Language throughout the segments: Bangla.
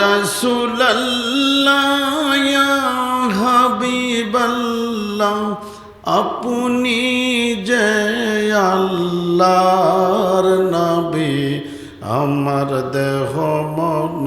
রাসূলাল্লাহ ইয়া হাবিবাল্লাহ আপনি যে আল্লাহর নবী আমার দেহ মন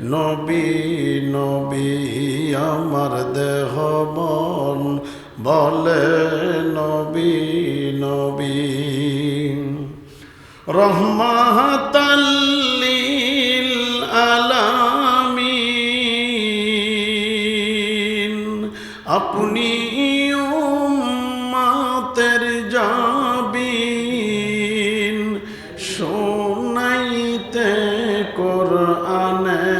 নবী নবী, আমার দেহ মন বলে নবী নবী। রহমাতাল্লিল আলামিন। আপনি উম্মাতের যাবিন শোনাইতে কোরআনের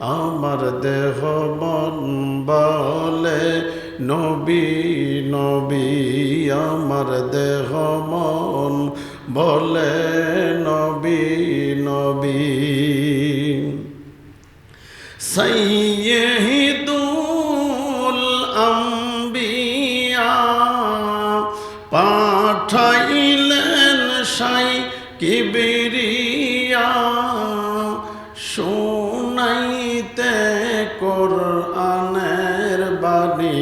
আমার দেহ মন বলে, নবী নবী, আমার দেহ মন বলে, নবী নবী। সৈয়দুল আম্বিয়া পাঠাইলেন সাই কিবিরিয়া শোনাইতে কোরআনের বাণী।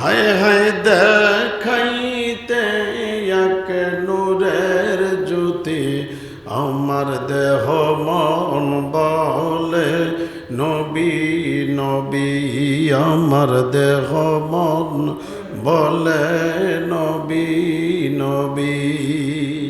হায় হায় দেখাইতে এক নূরের জ্যোতি। আমার দেহ মন বলে, নবী নবী, আমার দেহ মন বলে, নবী নবী।